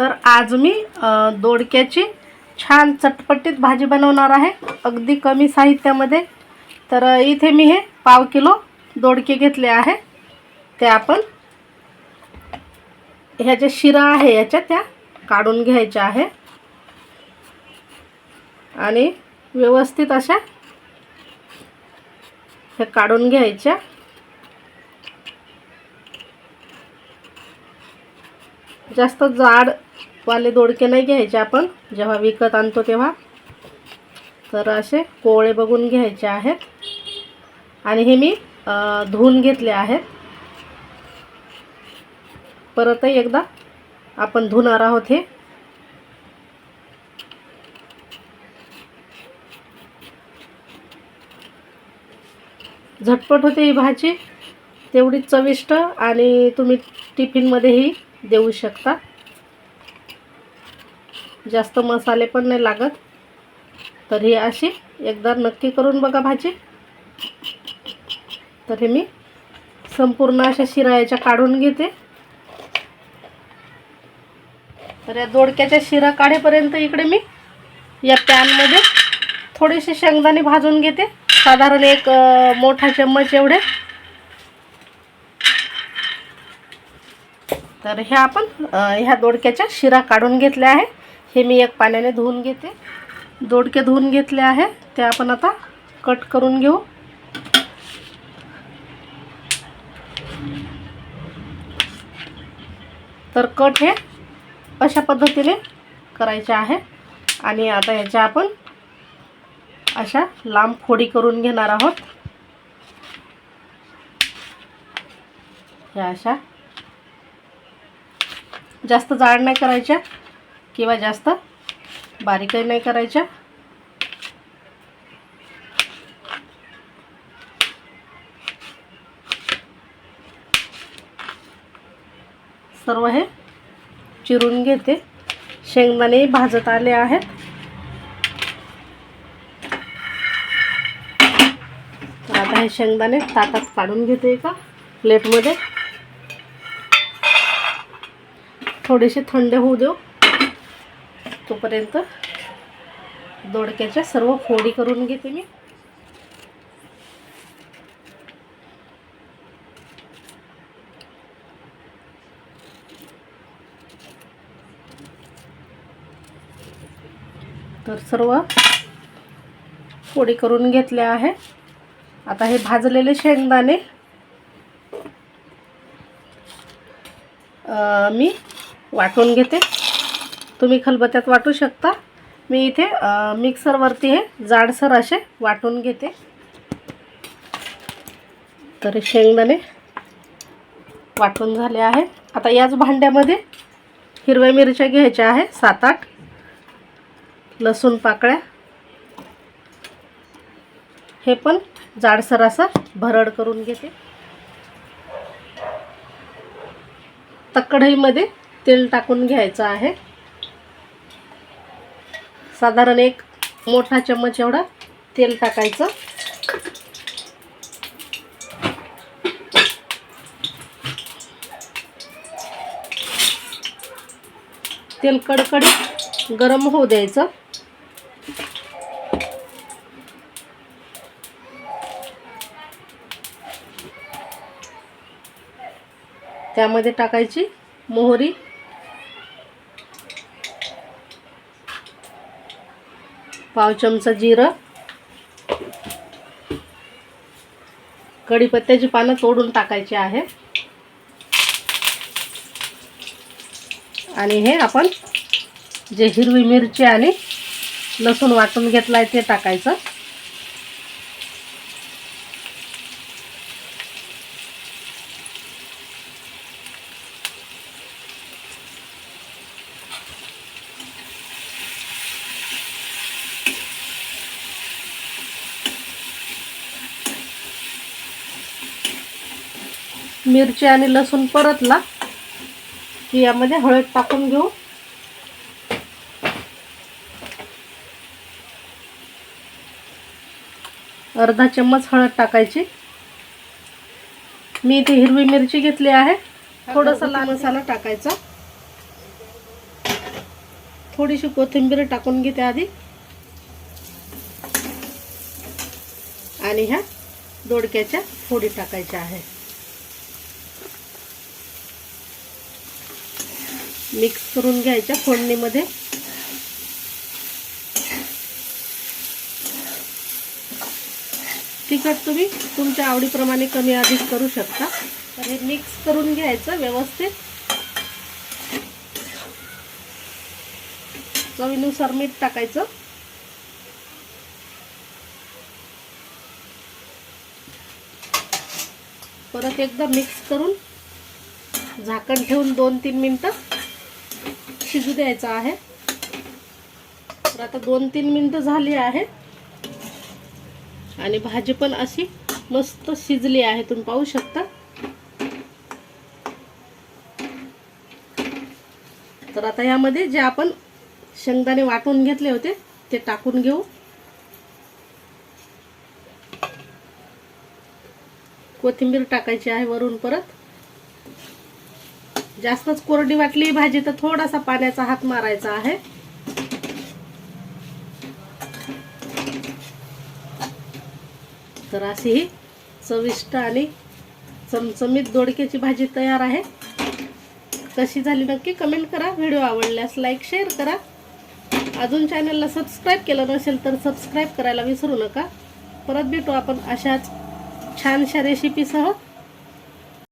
तर आज मी दोडक्याची छान चटपटीत भाजी बनवणार आहे अगदी कमी साहित्यामध्ये. तर इथे मी हे पाव किलो दोडके घेतले आहे. ते आपण ह्या ज्या शिरा आहे याच्या त्या काढून घ्यायच्या आहे. आणि व्यवस्थित अशा हे काढून घ्यायच्या. जास्त जाड वाले दोडके नाही घ्यायचे आपण. जेव्हा विकत आणतो तेव्हा. तर असे कोवळे बघून घ्यायचे आहेत. आणि हे मी धुवून घेतले आहेत. परतही एकदा आपण धुणार आहोत हे. झटपट होते ही भाजी. तेवढी चविष्ट आणि तुम्ही टिफिनमध्येही देऊ शकता. जास्त मसाले पण नाही लागत. तर ही अशी एकदा नक्की करून बघा भाजी. तर हे मी संपूर्ण अशा शिरायाच्या काढून घेते. तर या दोडक्याच्या शिरा काढेपर्यंत इकडे मी या पॅनमध्ये थोडेसे शेंगदाणे भाजून घेते. साधारण एक मोठा चम्मच एवढे. तर ह्या आपण ह्या दोडक्याच्या शिरा काढून घेतल्या आहे हे मी एक पाण्याने धुवून घेते. दोडके धुवून घेतले आहे. ते आपण आता कट करून घेऊ. तर कट हे अशा पद्धतीने करायचे आहे. आणि आता ह्याच्या आपण अशा लांब फोडी करून घेणार आहोत. ह्या अशा. जास्त जाड नाही करायच्या. किंवा जास्त बारीकही नाही करायच्या. सर्व हे चिरून घेते. शेंगदाणे भाजत आले आता हे शेंगदाणे ताटात काढून घेते एका प्लेटमध्ये. थोडेसे थंड होऊ देऊ. तोपर्यंत दोडक्याच्या सर्व फोडी करून घेते मी. तर सर्व फोडी करून घेतल्या आहे. आता हे भाजलेले शेंगदाणे मी वाटून घेते. तुम्ही खलबत्त्यात वाटू शकता. मी इथे मिक्सरवरती हे जाडसर असे वाटून घेते. तर शेंगदाणे वाटून झाले आहे आता याच भांड्यामध्ये हिरव्या मिरच्या घ्यायच्या आहे सात आठ. लसूण पाकळ्या. हे पण जाडसर असं भरड करून घेते. तकडईमध्ये कढईमध्ये तेल टाकून घ्यायचं आहे. साधारण एक मोठा चम्मच एवढा तेल टाकायचं. तेल कडकडीत गरम होऊ द्यायचं. त्यामध्ये टाकायची मोहरी. पाव चमचा जिरं. कढीपत्त्याची पानं तोडून टाकायची आहे. आणि हे आपण जे हिरवी मिरची आणि लसूण वाटून घेतलं आहे ते टाकायचं. मिरची आणि लसूण परतला की यामध्ये हळद टाकून घेऊ. अर्धा चम्मच हळद टाकायची. मी इथे हिरवी मिरची घेतली आहे. थोडासा लाल मसाला टाकायचा. थोडीशी कोथिंबीर टाकून घेते आधी. आणि ह्या दोडक्याच्या फोडी टाकायच्या आहे. मिक्स करून घ्यायच्या फोडणीमध्ये. तिखट तुम्ही तुमच्या आवडीप्रमाणे कमी अधिक करू शकता. तर हे मिक्स करून घ्यायचं व्यवस्थित. चवीनुसार मीठ टाकायचं. परत एकदा मिक्स करून झाकण ठेवून दोन तीन मिनटं शिजू द्यायचं आहे. तर आता दोन तीन मिनटं झाली आहे. आणि भाजी पण अशी मस्त शिजली आहे. तुम्ही पाहू शकता. तर आता यामध्ये जे आपण शेंगदाणे वाटून घेतले होते ते टाकून घेऊ. कोथिंबीर टाकायची आहे वरून परत. जास्तच कोरडी वाटली भाजी तर थोडासा पाण्याचा हात मारायचा आहे. तर अशी ही चविष्ट आणि चमचमीत दोडक्याची भाजी तयार आहे. कशी झाली नक्की कमेंट करा. व्हिडिओ आवडल्यास लाईक शेअर करा. अजून चॅनलला सबस्क्राईब केलं नसेल तर सबस्क्राईब करायला विसरू नका. परत भेटू आपण अशाच छानशा रेसिपीसह